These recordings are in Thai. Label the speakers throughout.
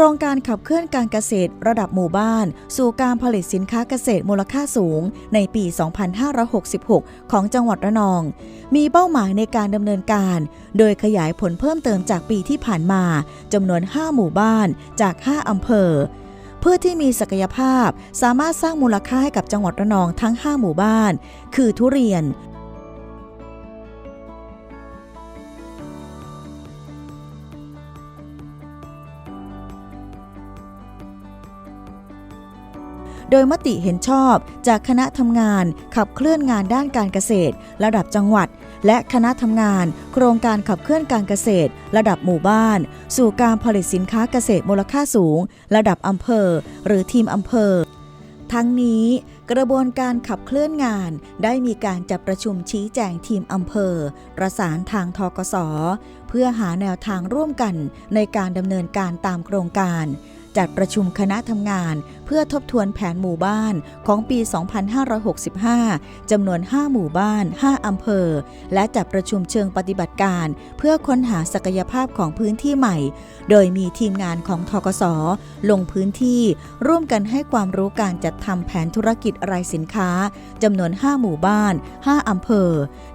Speaker 1: รงการขับเคลื่อนการเกษตรระดับหมู่บ้าน สู่การผลิตสินค้าเกษตรมูลค่าสูง ในปี 2566 ของจังหวัดระนอง มีเป้าหมายในการดำเนินการ โดยขยายผลเพิ่มเติมจากปีที่ผ่านมาจำนวน 5 หมู่บ้านจาก 5 อำเภอเพื่อที่มีศักยภาพสามารถสร้างมูลค่าให้กับจังหวัดระนองทั้ง 5 หมู่บ้าน คือทุเรียน โดยมติเห็นชอบจากคณะทำงานขับเคลื่อนงานด้านการเกษตร ระดับจังหวัด และคณะทำงาน โครงการขับเคลื่อนการเกษตร ระดับหมู่บ้าน สู่การผลิตสินค้าเกษตรมูลค่าสูง ระดับอำเภอ หรือทีมอำเภอ ทั้งนี้กระบวนการขับเคลื่อนงานได้มีการจัดประชุมชี้แจงทีมอำเภอ ประสานทางทกส เพื่อหาแนวทางร่วมกันในการดำเนินการตามโครงการ จัดประชุมคณะทำงาน เพื่อทบทวนแผนหมู่บ้านของปี 2565 จำนวน 5 หมู่บ้าน 5 อำเภอ และจัดประชุมเชิงปฏิบัติการ เพื่อค้นหาศักยภาพของพื้นที่ใหม่ โดยมีทีมงานของทกส ลงพื้นที่ ร่วมกันให้ความรู้การจัดทำแผนธุรกิจรายสินค้าจำนวน 5 หมู่บ้าน 5 อำเภอ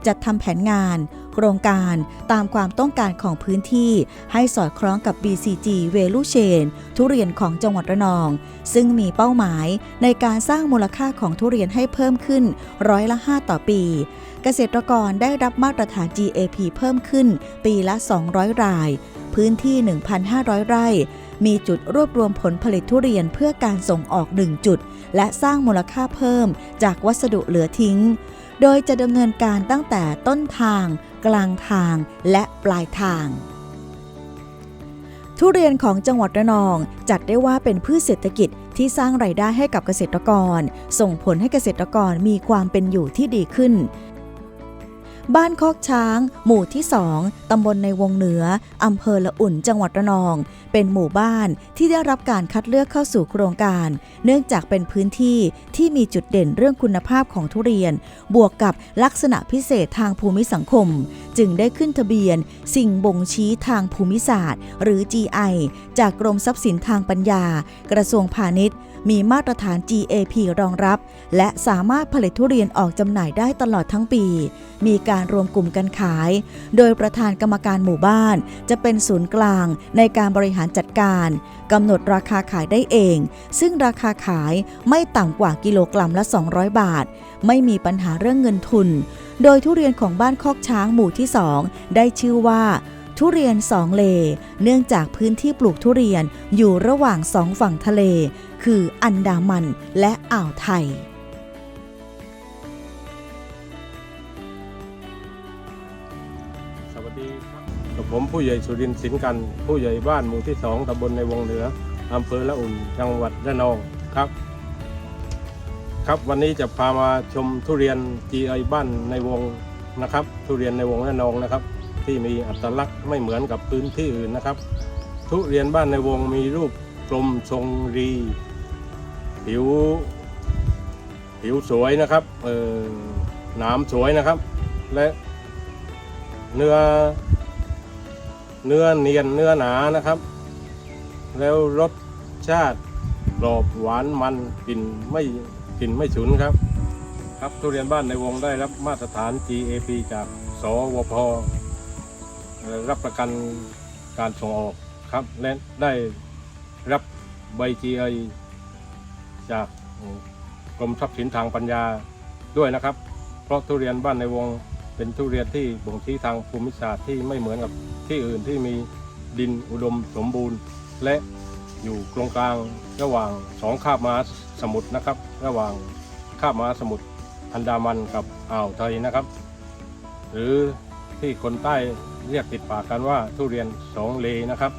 Speaker 1: จัดทำแผนงาน โครงการตามความต้องการของพื้นที่ ให้สอดคล้องกับ BCG Value Chain ทุเรียนของจังหวัดระนอง ซึ่งมีเป้าหมายในการสร้างมูลค่าของทุเรียนให้เพิ่มขึ้นร้อยละ 5 ต่อปี เกษตรกรได้รับมาตรฐาน GAP เพิ่มขึ้น ปีละ 200 ราย พื้นที่ 1,500 ไร่มีจุดรวบรวมผลผลิตทุเรียนเพื่อการส่งออก 1 จุด และสร้างมูลค่าเพิ่มจากวัสดุเหลือทิ้ง โดยจะดำเนินการตั้งแต่ต้นทาง กลางทางและปลายทาง ทุเรียนของจังหวัดระนองจัดได้ว่าเป็นพืชเศรษฐกิจที่สร้างไรายได้ให้กับเกษตรกร ส่งผลให้เกษตรกรมีความเป็นอยู่ที่ดีขึ้น บ้านคอกช้าง หมู่ที่2ตำบลในวงเหนือ อำเภอละอุ่น จังหวัดระนอง เป็นหมู่บ้านที่ได้รับการคัดเลือกเข้าสู่โครงการ เนื่องจากเป็นพื้นที่ที่มีจุดเด่นเรื่องคุณภาพของทุเรียน บวกกับลักษณะพิเศษทางภูมิสังคม จึงได้ขึ้นทะเบียน สิ่งบ่งชี้ทางภูมิศาสตร์ หรือ GI จากกรมทรัพย์สินทางปัญญา กระทรวงพาณิชย์ มีมาตรฐาน GAP รองรับ และสามารถผลิตทุเรียนออกจำหน่ายได้ตลอดทั้งปี มีการรวมกลุ่มกันขาย โดยประธานกรรมการหมู่บ้าน จะเป็นศูนย์กลางในการบริหารจัดการกำหนดราคาขายได้เอง ซึ่งราคาขายไม่ต่ำกว่ากิโลกรัมละ 200 บาท ไม่มีปัญหาเรื่องเงินทุน โดยทุเรียนของบ้านคอกช้างหมู่ที่ 2 ได้ชื่อว่า ทุเรียนสองเล เนื่องจากพื้นที่ปลูกทุเรียนอยู่ระหว่างสองฝั่งทะเล คืออันดามันและอ่าวไทย
Speaker 2: สวัสดีครับกับผมผู้ใหญ่สุรินทร์สินกัน ผู้ใหญ่บ้านหมู่ที่สองตำบลในวงเหนืออำเภอละอุ่นจังหวัดระนองครับ ครับวันนี้จะพามาชมทุเรียน GI บ้านในวงนะครับ ทุเรียนในวงระนองนะครับ ที่มีอัตลักษณ์ไม่เหมือนกับพื้นที่อื่นนะครับ ทุเรียนบ้านในวงมีรูปกลมทรงรีผิวผิวสวยนะครับเออหนามสวยนะครับ และเนื้อเนื้อเนียนเนื้อหนานะครับ แล้วรสชาติกรอบหวานมันกลิ่นไม่กลิ่นไม่ฉุนครับ ครับทุเรียนบ้านในวงได้รับมาตรฐาน GAP จากสวพ รับประกันการส่งออกครับและได้รับใบ GI จากกรมทรัพย์สินทางปัญญาด้วยนะครับ เพราะทุเรียนบ้านในวงเป็นทุเรียนที่บ่งชี้ทางภูมิศาสตร์ที่ไม่เหมือนกับที่อื่นที่มีดินอุดมสมบูรณ์ และอยู่ตรงกลางระหว่างสองคาบมาสมุทรนะครับ ระหว่างคาบมาสมุทรอันดามันกับอ่าวไทยนะครับ หรือที่คนใต้ เรียกติดปากกันว่าทุเรียนสองเลนะครับ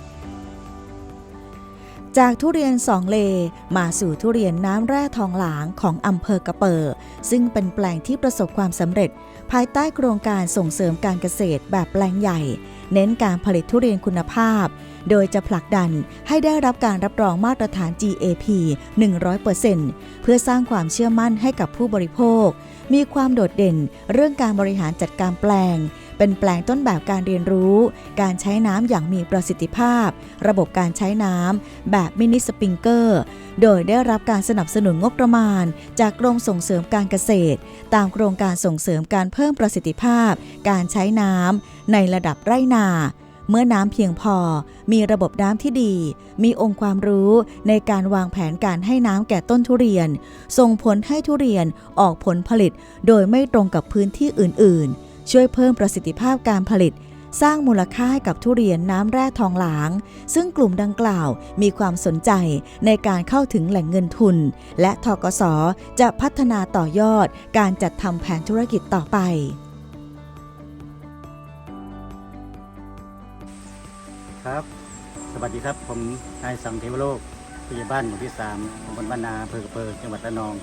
Speaker 1: จากทุเรียนสองเลมาสู่ทุเรียนน้ำแร่ทองหลางของอำเภอกระเปอร์ซึ่งเป็นแปลงที่ประสบความสำเร็จ ภายใต้โครงการส่งเสริมการเกษตรแบบแปลงใหญ่ เน้นการผลิตทุเรียนคุณภาพ โดยจะผลักดันให้ได้รับการรับรองมาตรฐาน GAP 100%เพื่อสร้างความเชื่อมั่นให้กับผู้บริโภค มีความโดดเด่นเรื่องการบริหารจัดการแปลง เป็นแปลงต้นแบบการเรียนรู้ การใช้น้ำอย่างมีประสิทธิภาพ ระบบการใช้น้ำแบบมินิสปริงเกอร์ โดยได้รับการสนับสนุนงบประมาณ จากกรมส่งเสริมการเกษตร ตามโครงการส่งเสริมการเพิ่มประสิทธิภาพ การใช้น้ำในระดับไร่นาเมื่อน้ำเพียงพอ มีระบบน้ำที่ดี มีองค์ความรู้ในการวางแผนการให้น้ำแก่ต้นทุเรียน ส่งผลให้ทุเรียนออกผลผลิต โดยไม่ตรงกับพื้นที่อื่นๆ ช่วยเพิ่มประสิทธิภาพการผลิต สร้างมูลค่าให้กับทุเรียนน้ำแร่ทองหลาง ซึ่งกลุ่มดังกล่าวมีความสนใจในการเข้าถึงแหล่งเงินทุน และทกสจะพัฒนาต่อยอดการจัดทำแผนธุรกิจต่อไป
Speaker 3: ครับ สวัสดีครับ ผมนายสังเทวโลกผู้ใหญ่บ้านหมู่ที่3ตำบลบ้านนาอำเภอกระเพิงจังหวัดระนอง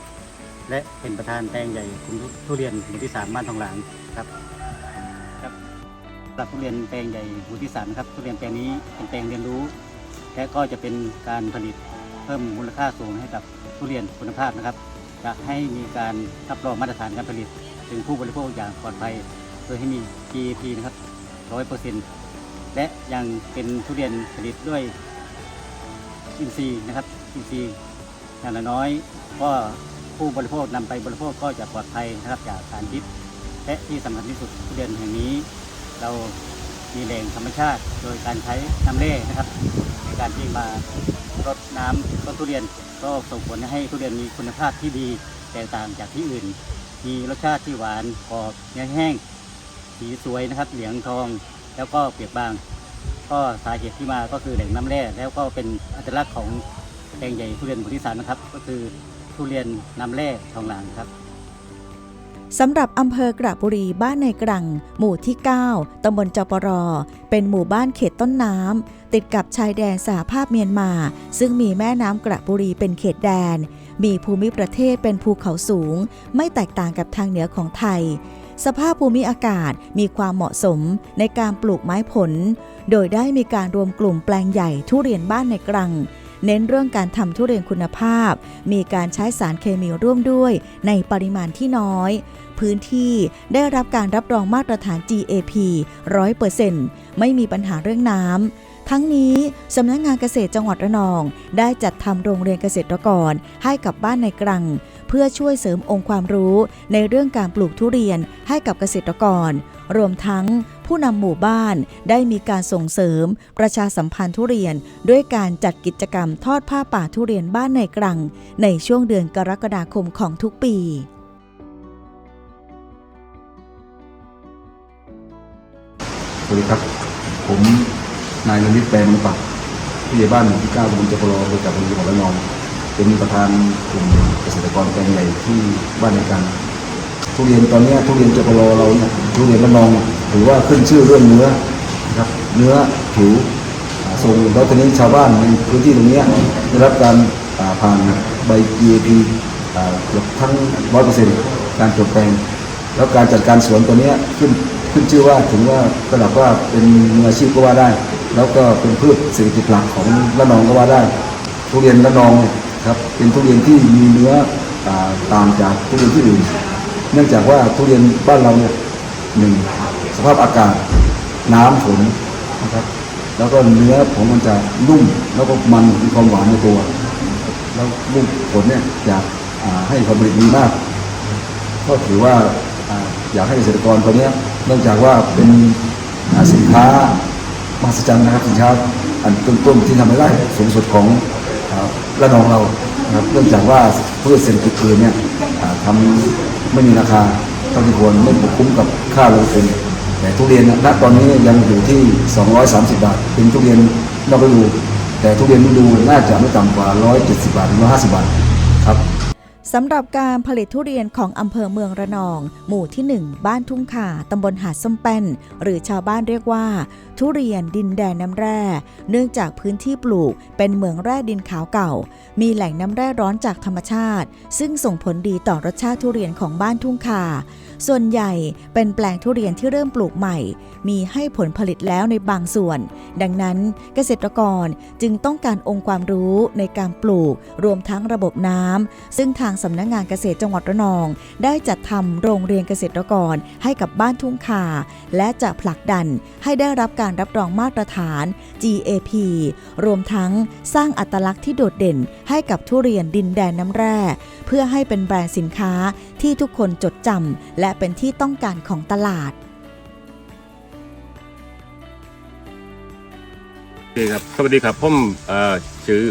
Speaker 3: และเป็นประธานแปลงใหญ่กลุ่มทุเรียนหมู่ที่ 3 บ้านทองหลางครับครับสำหรับทุเรียนแปลงใหญ่หมู่ที่3นะครับทุเรียนแปลงนี้เป็นแปลงเรียนรู้ และก็จะเป็นการผลิตเพิ่มมูลค่าสูงให้กับทุเรียนคุณภาพนะครับ จะให้มีการรับรองมาตรฐานการผลิต ถึงผู้บริโภคอย่างปลอดภัย โดยให้มี GAP นะครับ100%และยังเป็นทุเรียนผลิตด้วยอินทรีย์นะครับอินทรีย์อย่างละน้อยก็ ผู้บริโภคนำไปบริโภคก็จะปลอดภัยนะครับจากสารพิษและที่สำคัญที่สุดทุเรียนแห่งนี้ เรามีแหล่งธรรมชาติ โดยการใช้น้ำเล่นะครับ ในการที่มารดน้ำต้นทุเรียนก็ส่งผลให้ทุเรียนมีคุณภาพที่ดีแตกต่างจากที่อื่น มีรสชาติที่หวานกรอบเนื้อแห้ง สีสวยนะครับ เหลืองทอง แล้วก็เปียกบาง ก็สาเหตุที่มาก็คือแหล่งน้ำแร่แล้วก็เป็นอัตลักษณ์ของแปลงใหญ่ทุเรียนหมู่ที่สามนะครับ ก็คือ ทุเรียนน้ำแร่ทองหลางครับ
Speaker 1: สำหรับอำเภอกระบุรีบ้านในกรัง หมู่ที่ 9 ตำบลจปร เป็นหมู่บ้านเขตต้นน้ำ ติดกับชายแดนสหภาพเมียนมา ซึ่งมีแม่น้ำกระบุรีเป็นเขตแดน มีภูมิประเทศเป็นภูเขาสูง ไม่แตกต่างกับทางเหนือของไทย สภาพภูมิอากาศมีความเหมาะสมในการปลูกไม้ผล โดยได้มีการรวมกลุ่มแปลงใหญ่ทุเรียนบ้านในกรัง เน้นเรื่องการทำทุเรียนคุณภาพ มีการใช้สารเคมีร่วมด้วยในปริมาณที่น้อย พื้นที่ได้รับการรับรองมาตรฐาน GAP 100%ไม่มีปัญหาเรื่องน้ำทั้งนี้สำนักงานเกษตรจังหวัดระนอง ได้จัดทำโรงเรียนเกษตรกรให้กับบ้านในกรัง เพื่อช่วยเสริมองค์ความรู้ในเรื่องการปลูกทุเรียนให้กับเกษตรกร รวมทั้ง ผู้นำหมู่บ้านได้มีการส่งเสริมประชาสัมพันธ์ทุเรียน ด้วยการจัดกิจกรรมทอดผ้าป่าทุเรียนบ้านในกรัง ในช่วงเดือนกรกฎาคมของทุกปี
Speaker 4: สวัสดีครับ ผมนายนริศแปลงปักผู้ใหญ่บ้านหมู่ที่9ตำบลจปรอำเภอจากบุรีจังหวัดระนองเป็นประธานกลุ่มเกษตรกรแปลงใหญ่ที่บ้านในกันทุเรียนตอนนี้ทุเรียนจปรเราเนี่ยทุเรียนระนอง ถือว่าขึ้นชื่อเรื่องเนื้อนะครับเนื้อผิวทรงแล้วตอนนี้ชาวบ้านในพื้นที่ตรงนี้ได้รับการผ่านใบ GAP เกือบทั้งร้อยเปอร์เซ็นต์การจดแปลง แล้วการจัดการสวนตัวนี้ขึ้นขึ้นชื่อว่าถึงว่าระดับว่าเป็นมืออาชีพก็ว่าได้ แล้วก็เป็นพืชเศรษฐกิจหลักของระนองก็ว่าได้ ทุเรียนระนองครับเป็นทุเรียนที่มีเนื้อต่างจากทุเรียนที่อื่น เนื่องจากว่าทุเรียนบ้านเราเนี่ยหนึ่ง ภาพอากาศน้ำฝนนะครับ แล้วก็เนื้อของมันจะนุ่มแล้วก็มันมีความหวานในตัว แล้วลูกผลเนี่ยอยากให้ผลผลิตดีมาก ก็ถือว่าอยากให้เกษตรกรตัวเนี้ยเนื่องจากว่าเป็นสินค้ามหัศจรรย์นะครับสินค้าอันต้นๆที่ทำให้ได้สูงสุดของระนองเราครับเนื่องจากว่าพืชเศรษฐกิจอื่นเนี่ยทำไม่มีราคาเท่าที่ควรไม่คุ้มกับค่าลงทุน แต่ทุเรียนณตอนนี้ยังอยู่ที่ 230 บาท เป็นทุเรียนนอกฤดู แต่ทุเรียนฤดูน่าจะไม่ต่ำกว่า 170 บาทถึง150 บาทครับ
Speaker 1: สำหรับการผลิตทุเรียนของอำเภอเมืองระนอง หมู่ที่ 1 บ้านทุ่งขาตำบลหาดส้มแป้น หรือชาวบ้านเรียกว่า ทุเรียนดินแดนน้ำแร่ เนื่องจากพื้นที่ปลูกเป็นเหมืองแร่ดินขาวเก่า มีแหล่งน้ำแร่ร้อนจากธรรมชาติ ซึ่งส่งผลดีต่อรสชาติทุเรียนของบ้านทุ่งขา ส่วนใหญ่เป็นแปลงทุเรียนที่เริ่มปลูกใหม่ มีให้ผลผลิตแล้วในบางส่วน ดังนั้นเกษตรกรจึงต้องการองค์ความรู้ในการปลูก รวมทั้งระบบน้ำซึ่งทางสำนักงานเกษตรจังหวัดระนอง ได้จัดทำโรงเรียนเกษตรกรให้กับบ้านทุ่งคา และจะผลักดันให้ได้รับการรับรองมาตรฐาน GAP รวมทั้งสร้างอัตลักษณ์ที่โดดเด่นให้กับทุเรียนดินแดนน้ำแร่ เพื่อให้เป็นแบรนด์สินค้าที่ทุกคนจดจำและเป็นที่ต้องการของตลาด
Speaker 5: โอเคครับ สวัสดีครับ ผมเอ่อชื่อ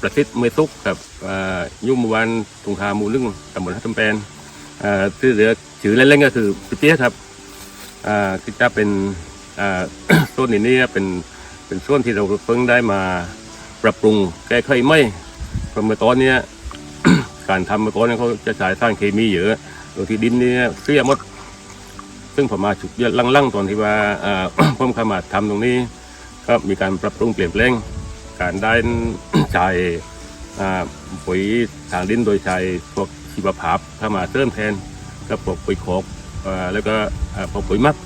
Speaker 5: ประสิทธิ์เมตุกครับเอ่ออยุ่หมอวันทุงคาหมูลึงตำบลฮัตตำแปนเอ่อชื่อเหลือชื่อเล่นๆก็คือพี่เตี้ยครับอ่าคือจะเป็นอ่าส่วนนี้เนี่ยเป็นเป็นส่วนที่เราเพิ่งได้มาปรับปรุงแก้ไขไม่เพราะเมื่อตอนเนี้ย การทำเมื่อก่อนเนี่ยเขาจะใช้สารเคมีเยอะ โดยที่ดินนี่เสียหมด ซึ่งผมมาฉุกเยอะลังๆตอนที่ว่าอ่าผมเข้ามาทำตรงนี้ ก็มีการปรับปรุงเปลี่ยนแปลง การได้ใช้อ่ปุ๋ยทางดินโดยใช้พวกชีวภาพเข้ามาเติมแทนก็พวกปุ๋ยโคกแล้วก็พวกปุ๋ยมัก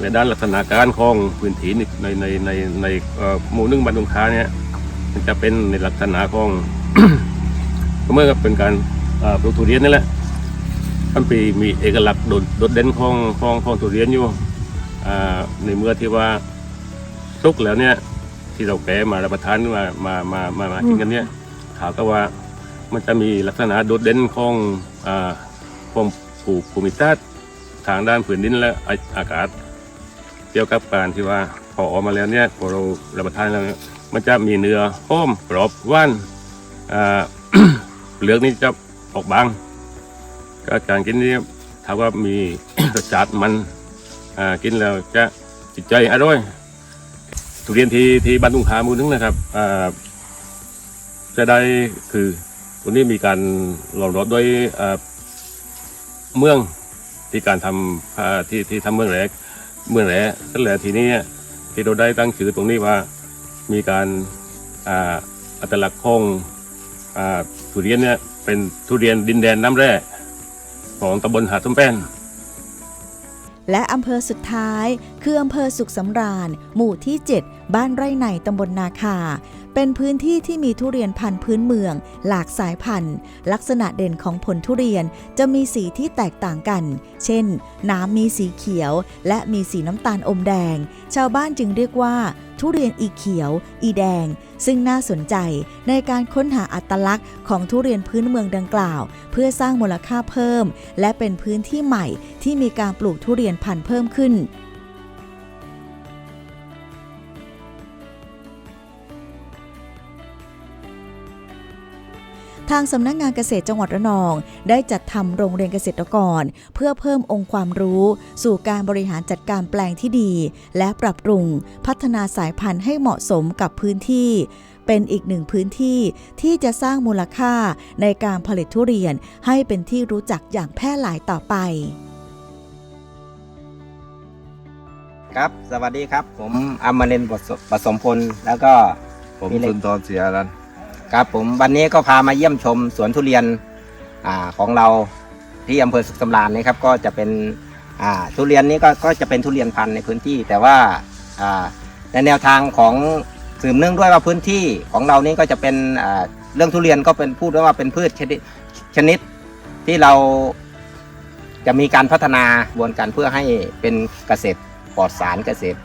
Speaker 5: ในด้านลักษณะการของพื้นที่ในในในในในหมู่หนึ่งบันดุงค้าเนี่ยมันจะเป็นในลักษณะของก็เมื่อกับเป็นการ ปลูกทุเรียนนี่แหละมันปีมีเอกลักษณ์โดดเด่นของของของทุเรียนอยู่ในเมื่อที่ว่าสุกแล้วเนี่ย ที่เราแกะมารับประทานมามามามามากินกันเนี่ยถามก็ว่ามันจะมีลักษณะโดดเด่นของอ่าความผูกภูมิทัศน์ทางด้านผืนดินและอากาศเกี่ยวกับการที่ว่าพอออกมาแล้วเนี่ยพอเรารับประทานแล้วเนี่ยมันจะมีเนื้อหอมกรอบว่านเปลือกนี่จะ ออกบาง ก็การกินนี่ถามว่ามีรสชาติมันกินแล้วจะจิตใจอร่อยทุเรียนที่ที่บ้านตุงคามูนึงนะครับจะได้คือตัวนี้มีการหล่อรถด้วยเมืองที่การทำที่ที่ทำเมืองแหลกเมืองแหลนั่นแหละทีนี้ที่เราได้ตั้งชื่อตรงนี้ว่ามีการอัตลักษณ์ของ ทุเรียนเนี่ยเป็นทุเรียนดินแดนน้ำแร่ของตำบลหาดส้มแป้น
Speaker 1: และอำเภอสุดท้าย คืออำเภอสุขสำราญ หมู่ที่ 7 บ้านไร่ในตำบลนาคา เป็นพื้นที่ที่มีทุเรียนพันธุ์พื้นเมือง หลากสายพันธุ์ ลักษณะเด่นของผลทุเรียนจะมีสีที่แตกต่างกัน เช่น น้ำมีสีเขียว และมีสีน้ำตาลอมแดง ชาวบ้านจึงเรียกว่า ทุเรียนอีเขียว อีแดง ซึ่งน่าสนใจในการค้นหาอัตลักษณ์ของทุเรียนพื้นเมืองดังกล่าว เพื่อสร้างมูลค่าเพิ่ม และเป็นพื้นที่ใหม่ที่มีการปลูกทุเรียนพันธุ์เพิ่มขึ้น ทางสำนักงานเกษตรจังหวัดระนอง ได้จัดทำโรงเรียนเกษตรกร เพื่อเพิ่มองค์ความรู้ สู่การบริหารจัดการแปลงที่ดี และปรับปรุง พัฒนาสายพันธุ์ให้เหมาะสมกับพื้นที่ เป็นอีกหนึ่งพื้นที่ที่จะสร้างมูลค่าในการผลิตทุเรียนให้เป็นที่รู้จักอย่างแพร่หลายต่อไป
Speaker 6: ครับ สวัสดีครับ ผมอมรินทร์บทสผสมพล แล้วก็
Speaker 4: ผม
Speaker 6: มีเล็ก
Speaker 4: สุนทรเสียรัน
Speaker 6: ครับผมวันนี้ก็พามาเยี่ยมชมสวนทุเรียนอ่าของเราที่อำเภอสุขสำราญนะครับก็จะเป็นอ่าทุเรียนนี้ก็ก็จะเป็นทุเรียนพันธุ์ในพื้นที่ แต่ว่าอ่าในแนวทางของสืบเนื่องด้วยว่าพื้นที่ของเรานี้ก็จะเป็นอ่าเรื่องทุเรียนก็เป็นพูดว่าเป็นพืชชนิดชนิดที่เราจะมีการพัฒนาบวนการเพื่อให้เป็นเกษตรปลอดสารเกษตร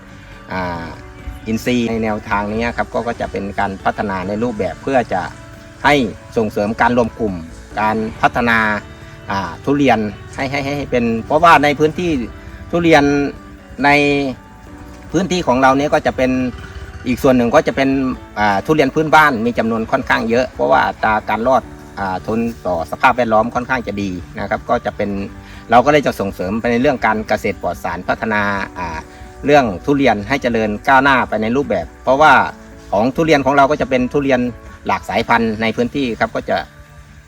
Speaker 6: อินทรีย์ในแนวทางนี้ครับก็ก็จะเป็นการพัฒนาในรูปแบบเพื่อจะให้ส่งเสริมการรวมกลุ่ม การพัฒนาทุเรียนให้ให้ให้เป็น เพราะว่าในพื้นที่ทุเรียนในพื้นที่ของเราเนี้ก็จะเป็นอีกส่วนหนึ่งก็จะเป็นทุเรียนพื้นบ้านมีจำนวนค่อนข้างเยอะ เพราะว่าตาการรอดอทนต่อสภาพแวดล้อมค่อนข้างจะดีนะครับ ก็จะเป็นเราก็เลยจะส่งเสริมไปในเรื่องการเกษตรปลอดสารพัฒนาา เรื่องทุเรียนให้เจริญก้าวหน้าไปในรูปแบบ เพราะว่าของทุเรียนของเราก็จะเป็นทุเรียนหลากสายพันธุ์ในพื้นที่ครับก็จะ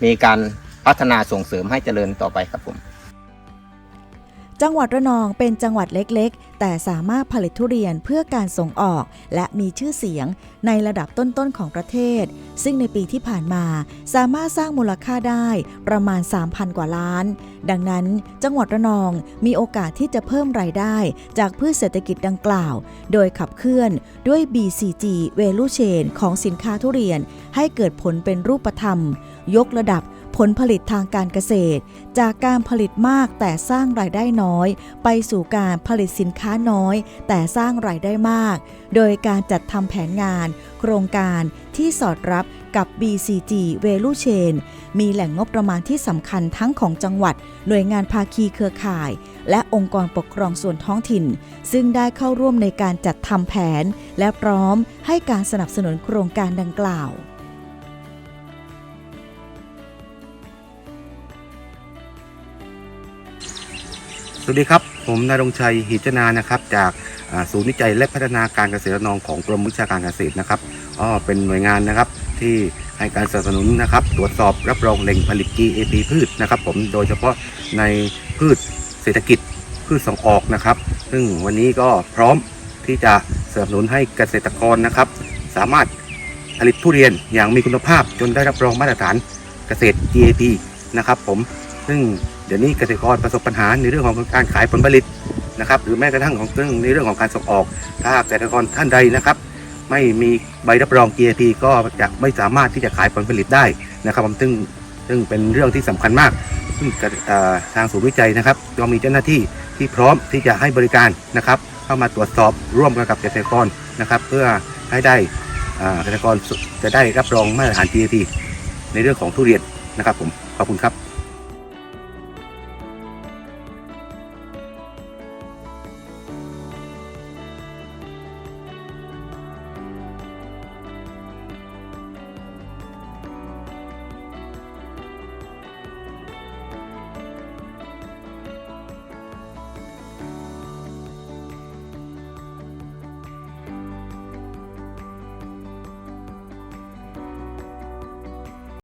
Speaker 6: มีการพัฒนาส่งเสริมให้เจริญต่อไปครับผม
Speaker 1: จังหวัดระนองเป็นจังหวัดเล็กๆ แต่สามารถผลิตทุเรียนเพื่อการส่งออก และมีชื่อเสียงในระดับต้นๆของประเทศ ซึ่งในปีที่ผ่านมาสามารถสร้างมูลค่าได้ประมาณ 3,000 กว่าล้าน ดังนั้นจังหวัดระนองมีโอกาสที่จะเพิ่มรายได้จากพืชเศรษฐกิจดังกล่าว โดยขับเคลื่อนด้วย BCG Value Chain ของสินค้าทุเรียน ให้เกิดผลเป็นรูปธรรม ยกระดับ ผลผลิตทางการเกษตร จากการผลิตมากแต่สร้างรายได้น้อย ไปสู่การผลิตสินค้าน้อย แต่สร้างรายได้มาก โดยการจัดทำแผนงาน โครงการที่สอดรับกับ BCG Value Chain มีแหล่งงบประมาณที่สำคัญทั้งของจังหวัด หน่วยงานภาคีเครือข่าย และองค์กรปกครองส่วนท้องถิ่น ซึ่งได้เข้าร่วมในการจัดทำแผน และพร้อมให้การสนับสนุนโครงการดังกล่าว
Speaker 7: สวัสดีครับ ผมนายรงชัยหิจนานะครับ จากศูนย์วิจัยและพัฒนาการเกษตรระนองของกรมวิชาการเกษตรนะครับก็เป็นหน่วยงานนะครับที่ให้การสนับสนุนนะครับ ตรวจสอบรับรองแหล่งผลิต GAP พืชนะครับ ผมโดยเฉพาะในพืชเศรษฐกิจพืชส่งออกนะครับ ซึ่งวันนี้ก็พร้อมที่จะสนับสนุนให้เกษตรกรนะครับ สามารถผลิตทุเรียนอย่างมีคุณภาพจนได้รับรองมาตรฐานเกษตร GAP นะครับ ผมซึ่ง เดี๋ยวนี้เกษตรกรประสบปัญหาในเรื่องของการขายผลผลิตนะครับ หรือแม้กระทั่งของเรื่องในเรื่องของการส่งออก ถ้าเกษตรกรท่านใดนะครับ ไม่มีใบรับรอง GAP ก็จะไม่สามารถที่จะขายผลผลิตได้นะครับผมซึ่งซึ่งเป็นเรื่องที่สำคัญมากซึ่งทางศูนย์วิจัยนะครับก็มีเจ้าหน้าที่ที่พร้อมที่จะให้บริการนะครับ เข้ามาตรวจสอบร่วมกันกับเกษตรกรนะครับ เพื่อให้ได้เกษตรกรจะได้รับรองมาตรฐาน GAP ในเรื่องของทุเรียนนะครับผมขอบคุณครับ